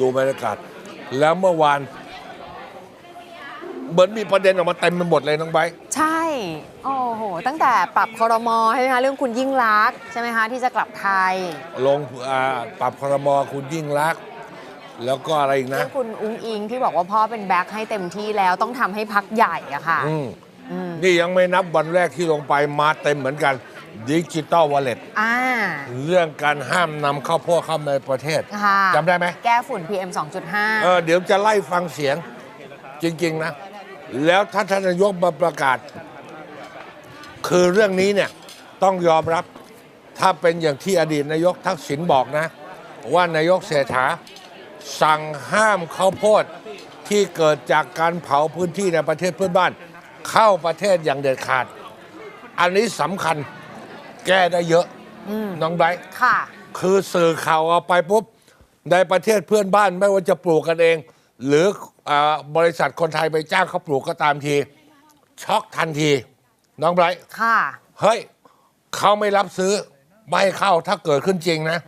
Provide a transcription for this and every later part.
ดูบรรยากาศ แล้วเมื่อวาน เหมือนมีประเด็นออกมาเต็มไปหมดเลยน้องไบร์ทใช่ โอ้โห ตั้งแต่ปรับคอรมอใช่ไหมคะเรื่องคุณยิ่งรักษณ์ใช่ไหมคะที่จะกลับไทยลงอ่าปรับครมคุณยิ่งรักษณ์แล้วก็อะไรอีกเรื่นะองคุณอุ้งอิงที่บอกว่าพ่อเป็นแบ็คให้เต็มที่แล้วต้องทำให้พักใหญ่อะค่ะอืม อืม นี่ยังไม่นับวันแรกที่ลงไปมาเต็มเหมือนกัน ดิจิตอลวอลเล็ตอ่า เรื่องการห้ามนำเข้าพวกเข้าในประเทศค่ะ จำได้ไหมแก้ฝุ่น PM เออเดี๋ยวจะไล่ฟังเสียงจริง ๆ นะ แล้วถ้าท่านนายกมาประกาศ คือเรื่องนี้เนี่ยต้องยอมรับ ถ้าเป็นอย่างที่อดีตนายกทักษิณบอกนะ ว่านายกเศรษฐาสั่งห้ามข้าวโพดที่เกิดจากการเผาพื้นที่ในประเทศเพื่อนบ้าน เข้าประเทศอย่างเด็ดขาด อันนี้สำคัญ แก้ได้เยอะน้องไบร์ท29ค่ะ คือสื่อข่าวเอาไปปุ๊บในประเทศเพื่อนบ้านไม่ว่าจะปลูกกันเอง หรืออาบริษัทคนไทยไปจ้างเขาปลูกก็ตามที ช็อกทันที น้องไบรท์ค่ะ เฮ้ยเขาไม่รับซื้อ ไม่ให้เข้าถ้าเกิดขึ้นจริงนะ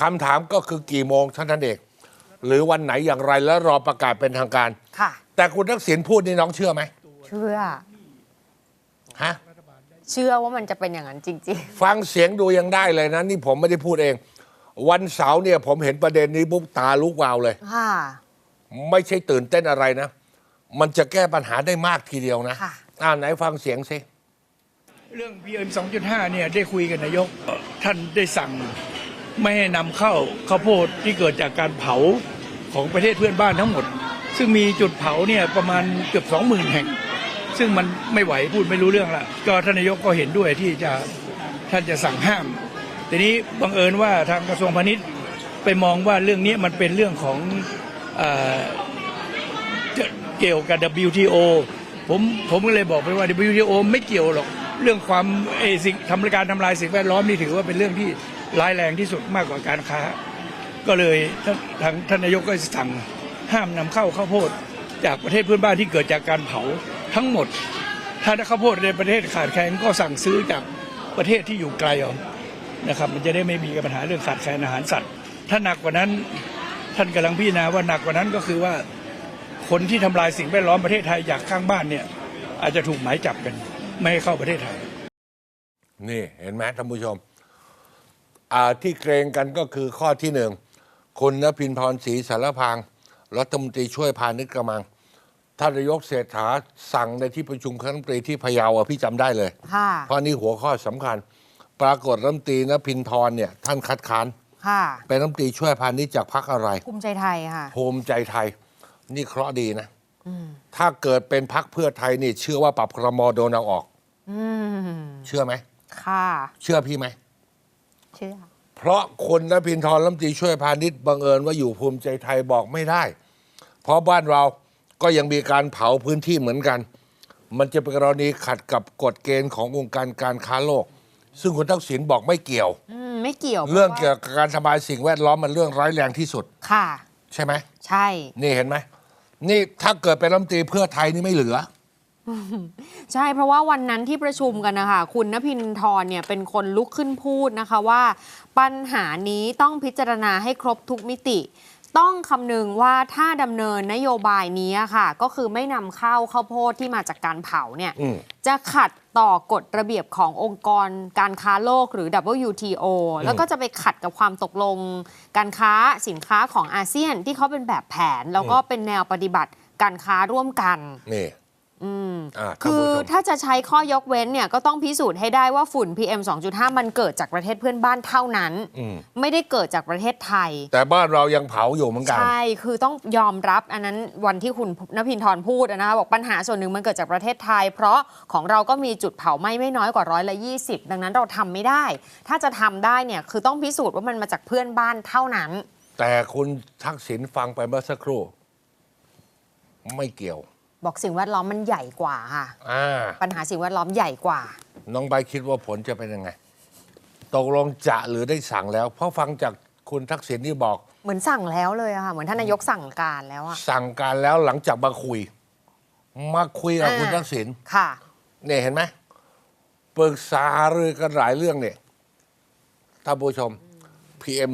คำถามก็คือกี่โมงท่านท่านเอกหรือวันไหนอย่างไรแล้วรอประกาศเป็นทางการ ค่ะ แต่คุณทักษิณพูดนี่น้องเชื่อไหม เชื่อ ฮะ เชื่อว่ามันจะเป็นอย่างนั้นจริง ฟังเสียงดูยังได้เลยนะ นี่ผมไม่ได้พูดเอง วันเสาร์เนี่ยผมเห็นประเด็นนี้ปุ๊บตาลุกวาวเลย ๆ ค่ะ ไม่ใช่ตื่นเต้นอะไรนะ มันจะแก้ปัญหาได้มากทีเดียวนะค่ะ อ่าไหนฟังเสียงสิเรื่อง PM 2.5 เนี่ยได้คุยกับนายกเอ่อท่านได้สั่งไม่ให้นำเข้าข้าวโพดที่เกิดจากการเผาของประเทศเพื่อนบ้านทั้งหมด ซึ่งมีจุดเผาเนี่ยประมาณเกือบ 20,000 แห่ง ซึ่งมันไม่ไหวพูดไม่รู้เรื่องละก็ท่านนายกก็เห็นด้วยที่จะท่านจะสั่งห้าม ทีนี้บังเอิญว่าทางกระทรวงพาณิชย์ไปมองว่าเรื่องนี้มันเป็นเรื่องของเอเกี่ยวกับ WTO ผมผมก็เลยบอกไปว่า WTO ไม่เกี่ยวหรอกเรื่องความเออสิ่งทำการทำลายสิ่งแวดล้อมนี่ถือว่าเป็นเรื่องที่ร้ายแรงที่สุดมากกว่าการค้า ก็เลยทางท่านนายกก็สั่งห้ามนำเข้าข้าวโพดจากประเทศเพื่อนบ้านที่เกิดจากการเผา ทั้งหมด ถ้าข้าวโพดในประเทศขาดแคลนก็สั่งซื้อจากประเทศที่อยู่ไกลเอานะครับ มันจะได้ไม่มีปัญหาเรื่องขาดแคลนอาหารสัตว์ ถ้าหนักกว่านั้นท่านกำลังพิจารณาว่าหนักกว่านั้นก็คือว่าคนที่ทำลายสิ่งแวดล้อมประเทศไทยจากข้างบ้านเนี่ยอาจจะถูกหมายจับกัน ไม่ให้เข้าประเทศไทย นี่เห็นไหมท่านผู้ชมที่เกรงกันก็คือข้อที่หนึ่งคุณนพินพรศรีสารพางรัฐมนตรีช่วยพาณิชย์กระมัง ท่านนายกเศรษฐาสั่งในที่ประชุมคณะรัฐมนตรีที่พะเยาอะพี่จำได้เลย ค่ะ เพราะนี่หัวข้อสำคัญ ปรากฏรัฐมนตรีนพินทรเนี่ยท่านคัดค้าน ค่ะ เป็นรัฐมนตรีช่วยพาณิชย์จากพรรคอะไร ภูมิใจไทยค่ะ ภูมิใจไทย นี่เคราะห์ดีนะถ้าเกิดเป็นพักเพื่อไทยนี่เชื่อว่าปรับครมโดนเอาออก อืม เชื่อไหม ค่ะ เชื่อพี่ไหม เชื่อ เพราะคนนพินทรรัฐมนตรีช่วยพาณิชย์บังเอิญว่าอยู่ภูมิใจไทยบอกไม่ได้ เพราะบ้านเรา ก็ยังมีการเผาพื้นที่เหมือนกัน มันจะเป็นกรณีขัดกับกฎเกณฑ์ขององค์การการค้าโลก ซึ่งคุณทักษิณบอกไม่เกี่ยว อืมไม่เกี่ยวเรื่องพาะเกี่ยวกับการทำลายสิ่งแวดล้อมมันเรื่องร้ายแรงที่สุด ค่ะ ใช่ไหม ใช่ นี่เห็นไหม นี่ถ้าเกิดเป็นรัฐมนตรีเพื่อไทยนี่ไม่เหลือ ใช่ เพราะว่าวันนั้นที่ประชุมกันนะคะคุณนพินทรเนี่ยเป็นคนลุกขึ้นพูดนะคะว่า ปัญหานี้ต้องพิจารณาให้ครบทุกมิติ ต้องคำนึงว่าถ้าดำเนินนโยบายนี้ค่ะ ก็คือไม่นำเข้าข้าวโพดที่มาจากการเผาเนี่ยอืมจะขัดต่อกฎระเบียบขององค์กรการค้าโลกหรือ WTO แล้วก็จะไปขัดกับความตกลง การค้าสินค้าของอาเซียนที่เขาเป็นแบบแผน แล้วก็เป็นแนวปฏิบัติการค้าร่วมกันนี่อืมอ่าท่าน คืผู้อชมถ้าจะใช้ข้อยกเว้นเนี่ยก็ต้องพิสูจน์ให้ได้ว่าฝุ่น PM 2.5 มันเกิดจากประเทศเพื่อนบ้านเท่านั้นอืมไม่ได้เกิดจากประเทศไทย แต่บ้านเรายังเผาอยู่เหมือนกันใช่คือต้องยอมรับอันนั้นวันที่คุณนพินทรพูดอะนะคะบอกปัญหาส่วนหนึ่งมันเกิดจากประเทศไทย เพราะของเราก็มีจุดเผาไหม้ไม่น้อยกว่าร้อยละ20ดังนั้นเราทำไม่ได้ ถ้าจะทำได้เนี่ยคือต้องพิสูจน์ว่ามันมาจากเพื่อนบ้านเท่านั้น แต่คุณทักษิณฟังไปเมื่อสักครู่ ไม่เกี่ยว บอกสิ่งแวดล้อมมันใหญ่กว่าค่ะอ่า ปัญหาสิ่งแวดล้อมใหญ่กว่า น้องใบคิดว่าผลจะเป็นยังไง ตกลงจะหรือได้สั่งแล้ว เพราะฟังจากคุณทักษิณที่บอก เหมือนสั่งแล้วเลยอะค่ะ เหมือนท่านนายกสั่งการแล้วอะ สั่งการแล้วหลังจากมาคุย มาคุยกับอ่า คุณทักษิณค่ะ เนี่ยเห็นไหมปรึกษาหารือกันหลายเรื่องเนี่ยท่านผู้ชม PM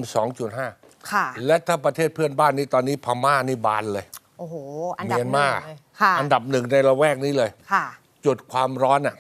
2.5 ค่ะ และถ้าประเทศเพื่อนบ้านนี้ตอนนี้พม่านี่บานเลย โอ้โห อันดับเมียนหนึ่มางเลยค่ะ อันดับหนึ่งในละแวกนี้เลย ค่ะ จุดความร้อนอะ